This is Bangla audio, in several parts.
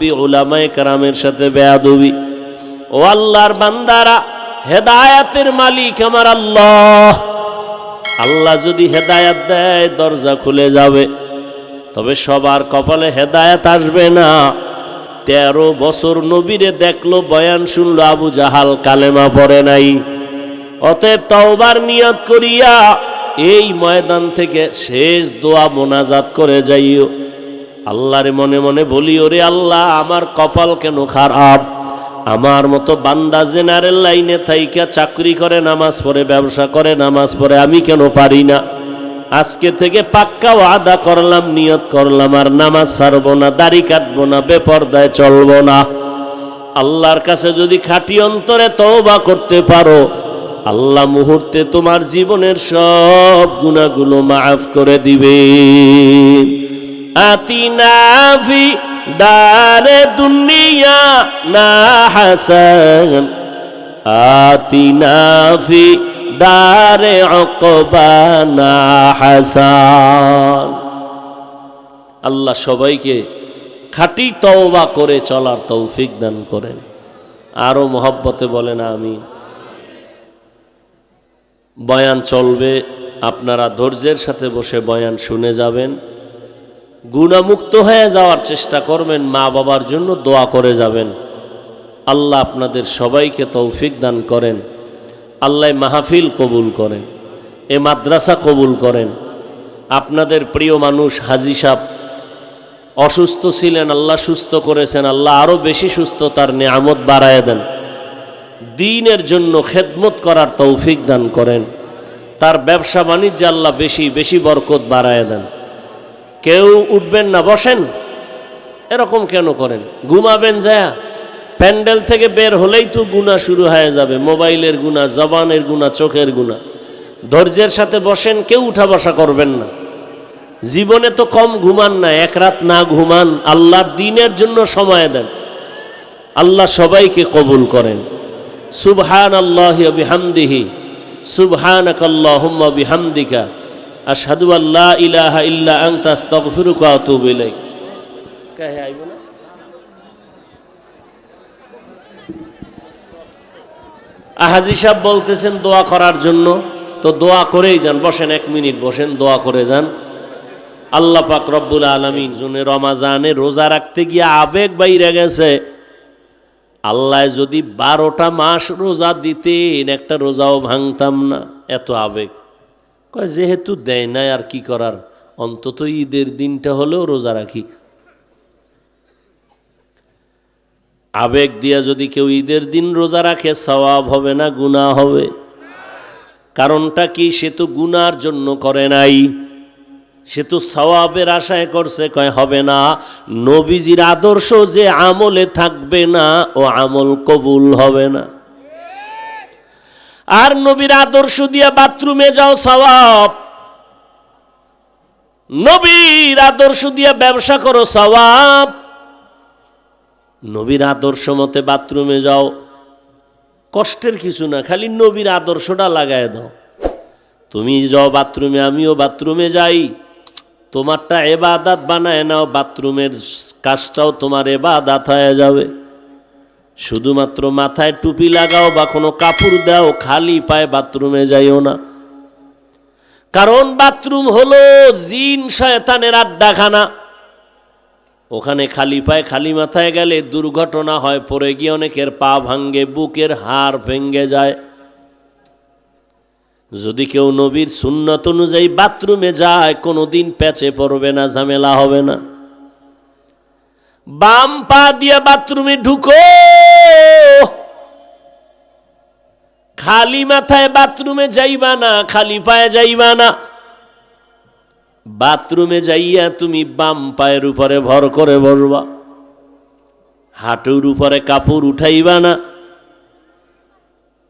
মুরব্বী ওলামায়ে কারামের সাথে বেয়াদবি। ও আল্লাহর বান্দারা, হেদায়াতের মালিক আমার আল্লাহ। আল্লাহ যদি হেদায়াত দেয়, দরজা খুলে যাবে। তবে সবার কপালে হেদায়াত আসবে না। তেরো বছর নবীরে দেখল, বয়ান শুনলো, আবু জাহাল কালেমা পড়ে নাই। অতএব তওবার নিয়ত করিয়া এই ময়দান থেকে শেষ দোয়া মোনাজাত করে যাইও। আল্লাহরে মনে মনে বলি, ওরে আল্লাহ, আমার কপাল কেন খারাপ? আমার মতো বান্দা জেনারেল লাইনে থাইকা চাকরি করে, নামাজ পড়ে, ব্যবসা করে, নামাজ পড়ে, আমি কেন পারি না? আজকে থেকে পাক্কা ওয়াদা করলাম, নিয়ত করলাম, আর নামাজ ছাড়বো না, দাড়ি কাটবো না, বেপর্দায় চলবো না। আল্লাহর কাছে যদি খাঁটি অন্তরে তওবা করতে পারো, আল্লাহ মুহূর্তে তোমার জীবনের সব গুণাগুলো মাফ করে দিবে। আতিনাফি দারে দুনিয়া না হাসান। আতিনাফি দারে অকবানা হাসান। আল্লাহ সবাইকে খাঁটি তওবা করে চলার তৌফিক দান করেন। আরও মহব্বতে বলেন আমি বয়ান চলবে, আপনারা ধৈর্যের সাথে বসে বয়ান শুনে যাবেন। গুণামুক্ত হয়ে যাওয়ার চেষ্টা করবেন, মা বাবার জন্য দোয়া করে যাবেন। আল্লাহ আপনাদের সবাইকে তৌফিক দান করেন। আল্লাহ মাহফিল কবুল করেন, এ মাদ্রাসা কবুল করেন। আপনাদের প্রিয় মানুষ হাজি সাহ অসুস্থ ছিলেন, আল্লাহ সুস্থ করেছেন, আল্লাহ আরও বেশি সুস্থ তার নিয়ামত বাড়ায় দেন। দিনের জন্য খেদমত করার তৌফিক দান করেন। তার ব্যবসা বাণিজ্যে আল্লাহ বেশি বেশি বরকত বাড়ায় দেন। কেউ উঠবেন না, বসেন। এরকম কেন করেন? ঘুমাবেন যায়া। প্যান্ডেল থেকে বের হলেই তো গুণা শুরু হয়ে যাবে, মোবাইলের গুণা, জবানের গুণা, চোখের গুণা। ধৈর্যের সাথে বসেন, কেউ উঠা বসা করবেন না। জীবনে তো কম ঘুমান না, এক রাত না ঘুমান, আল্লাহর দিনের জন্য সময় দেন। আল্লাহ সবাইকে কবুল করেন। সুবহান আল্লাহ বিহামদিহি সুবহানাক আল্লাহুম্মা বিহামদিকা। আশহাদু আল্লা ইলাহা ইল্লা আনতা আস্তাগফিরুকা ওয়া আতুবু ইলাইক। কাহে আইব না? আহাজি সাহেব বলতেছেন দোয়া করার জন্য। তো দোয়া করেই যান। বসেন এক মিনিট বসেন দোয়া করে যান। আল্লাহ পাক রব্বুল আলমিন জুনে রমাজানে রোজা রাখতে গিয়ে আবেগ বাইরে গেছে। আল্লাহ যদি বারোটা মাস রোজা দিতেন একটা রোজাও ভাঙতাম না। এত আবেগ। কয়, যেহেতু দেয় না আর কি করার? অন্তত ঈদের দিনটা হলেও রোজা রাখি। আবেগ দিয়া যদি কেউ ঈদের দিন রোজা রাখে, সওয়াব হবে না, গুনাহ হবে। কারণটা কি? সে তো গুনার জন্য করে নাই। সে তো সওয়াবের আশায় করছে, কয়, হবে না। নবীজির আদর্শ যে আমলে থাকবে না, ও আমল কবুল হবে না। আর নবীর আদর্শ দিয়া বাথরুমে যাও সওয়াব। নবীর আদর্শ দিয়া ব্যবসা করো সওয়াব। নবীর আদর্শ মতে বাথরুমে যাও। কষ্টের কিছু না, খালি নবীর আদর্শটা লাগায় দাও। তুমি যাও বাথরুমে, আমিও বাথরুমে যাই। তোমারটা এবাদাত বানায় নাও, বাথরুমের কাজটাও তোমার এবাদাত হয়ে যাবে। শুধুমাত্র মাথায় টুপি লাগাও বা কোনো কাপড় দাও, খালি পায়ে বাথরুমে যাইও না। কারণ বাথরুম হলো জিন শয়তানের আড্ডাখানা। ওখানে খালি পায়ে খালি মাথায় গেলে দুর্ঘটনা হয়, পড়ে গিয়ে অনেকের পা ভাঙ্গে, বুকের হাড় ভেঙ্গে যায়। যদি কেউ নবীর সুন্নত অনুযায়ী বাথরুমে যায় কোনোদিন প্যাচে পড়বে না, ঝামেলা হবে না। বাম পা দিয়ে বাথরুমে ঢুকো। খালি মাথায় বাথরুমে যাইবা না, খালি পায়ে যাইবা না। বাথরুমে যাইয়া তুমি বাম পায়ের উপরে ভর করে বসবা। হাঁটুর উপরে কাপড় উঠাইবা না।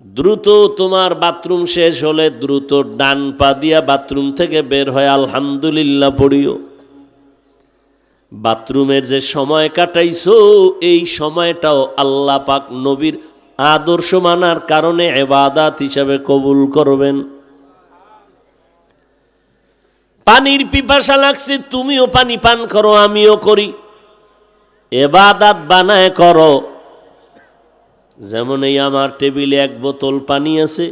দ্রুত তোমার বাথরুম শেষ হলে দ্রুত ডান পা দিয়া বাথরুম থেকে বের হয় আলহামদুলিল্লাহ পড়িও। বাথরুমের যে সময় কাটাইছো, এই সময়টাও আল্লাহ পাক নবীর আদর্শ মানার কারণে এবাদাত হিসাবে কবুল করবেন। পানির পিপাসা লাগছে, তুমিও পানি পান করো, আমিও করি। এবাদাত বানায় করো। যেমন এই আমার টেবিলে এক বোতল পানি আছে,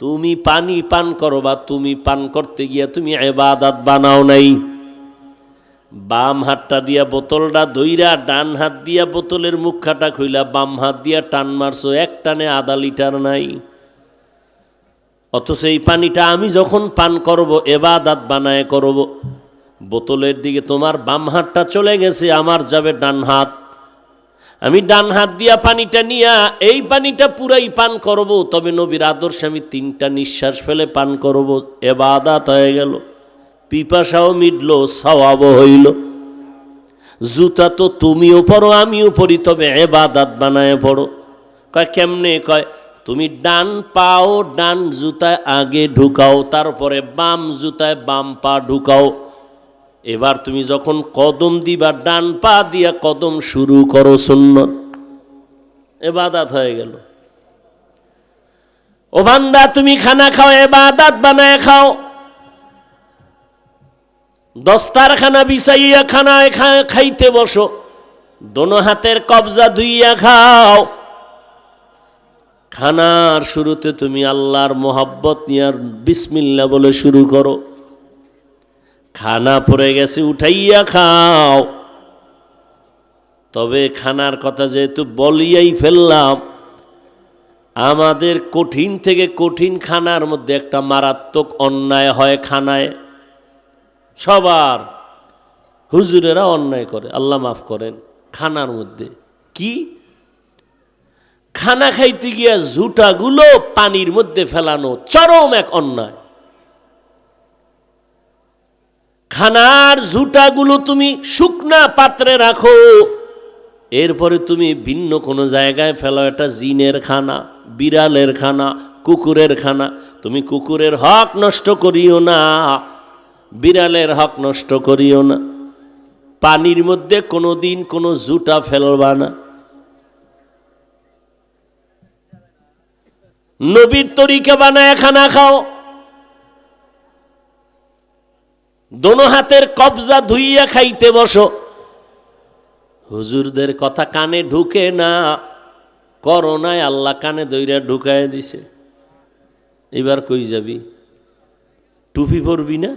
তুমি পানি পান করো বা তুমি পান করতে গিয়া তুমি এবাদাত বানাও নাই। বাম হাতটা দিয়া বোতলটা দইরা, ডান হাত দিয়া বোতলের মুখাটা খুইলা, বাম হাত দিয়া টান মারছো, এক টানে আধা লিটার নাই। অথচ এই পানিটা আমি যখন পান করব, এবাদাত বানায় করব, বোতলের দিকে তোমার বাম হাতটা চলে গেছে, আমার যাবে ডান হাত। আমি ডান হাত দিয়া পানিটা নিয়া, এই পানিটা পুরাই পান করব, তবে নবীর আদর্শে আমি তিনটা নিঃশ্বাস ফেলে পান করব, এবাদাত হয়ে গেল। পিপাসাও মিটলো, সওয়াবও হইল। জুতা তো তুমিও পড়ো আমিও পড়ি তবে এবাদাত বানায় পড়ো। কয়, কেমনে? কয়, তুমি ডান পাও, ডান জুতায় আগে ঢুকাও, তারপরে বাম জুতায় বাম পা ঢুকাও। এবার তুমি যখন কদম দিবা, ডান পা দিয়া কদম শুরু করো সুন্নত। এবাদাত হয়ে গেল। ও বান্দা, তুমি খানা খাও, এবাদাত বানায় খাও। দস্তার খানা বিছাইয়া খানায় খাইতে বসো। দোনো হাতের কবজা ধুইয়া খাও। খানার শুরুতে তুমি আল্লাহর মোহাব্বত নিয়ার বিসমিল্লা বলে শুরু করো। খানা পড়ে গেছে, উঠাইয়া খাও। তবে খানার কথা যেহেতু বলিয়াই ফেললাম, আমাদের কঠিন থেকে কঠিন খানার মধ্যে একটা মারাত্মক অন্যায় হয় খানায়। সবার হুজুরেরা অন্যায় করে, আল্লাহ মাফ করেন, খানার মধ্যে। কি? খানা খাইতে গিয়া জুটাগুলো পানির মধ্যে ফেলানো চরম এক অন্যায়। খানার জুটাগুলো তুমি শুকনা পাত্রে রাখো, এরপরে তুমি ভিন্ন কোনো জায়গায় ফেলো এটা জিনের খানা, বিড়ালের খানা, কুকুরের খানা। তুমি কুকুরের হক নষ্ট করিও না। বিড়ালের হক নষ্ট করিও না। পানির মধ্যে কোনো দিন কোনো জুটা ফেলবা না। নবীর তরিকা বানায় খানা খাও। দোনো হাতের কবজা ধুইয়া খাইতে বসো। হুজুরদের কথা কানে ঢুকে না। করোনায় আল্লাহ কানে দইরা ঢুকায় দিছে। এবার কই যাবি? টুপি পরবি না?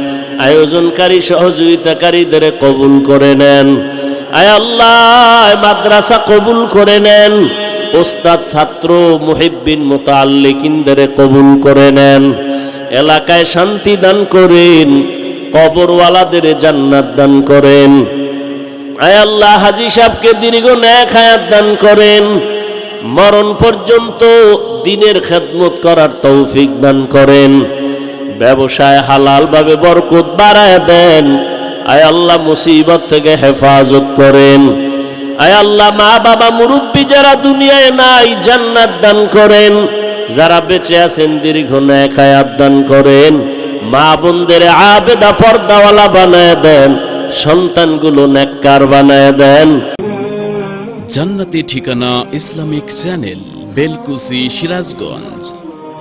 আয়োজনকারী, সহযোগিতাকারীদের কবুল করে নেন। আয় আল্লাহ মাদ্রাসা কবুল করে নেন। ওস্তাদ, ছাত্র, মুহিব্বিন মোতাল্লিকিনদের কবুল করে নেন। এলাকায় শান্তি দান করেন, কবরওয়ালাদের জান্নাত দান করেন। আয় আল্লাহ, হাজি সাহেবকে দীর্ঘ ন্যাক হায়াত দান করেন। মরণ পর্যন্ত দিনের খেদমত করার তৌফিক দান করেন। ব্যবসায় হালালভাবে বরকত বাড়ায় দেন। আয় আল্লাহ মুসিবত থেকে হেফাজত করেন। আয় আল্লাহ মা বাবা মুরব্বী যারা দুনিয়ায় নাই, জান্নাত দান করেন। যারা বেঁচে আছেন, দীর্ঘ ন্যাক হায়াত দান করেন। মা বোনদের আবেদা পর্দাওয়ালা বানায় দেন। সন্তানগুলো নেককার বানায় দেন। জান্নাতি ঠিকানা ইসলামিক চ্যানেল বেলকুসি সিরাজগঞ্জ।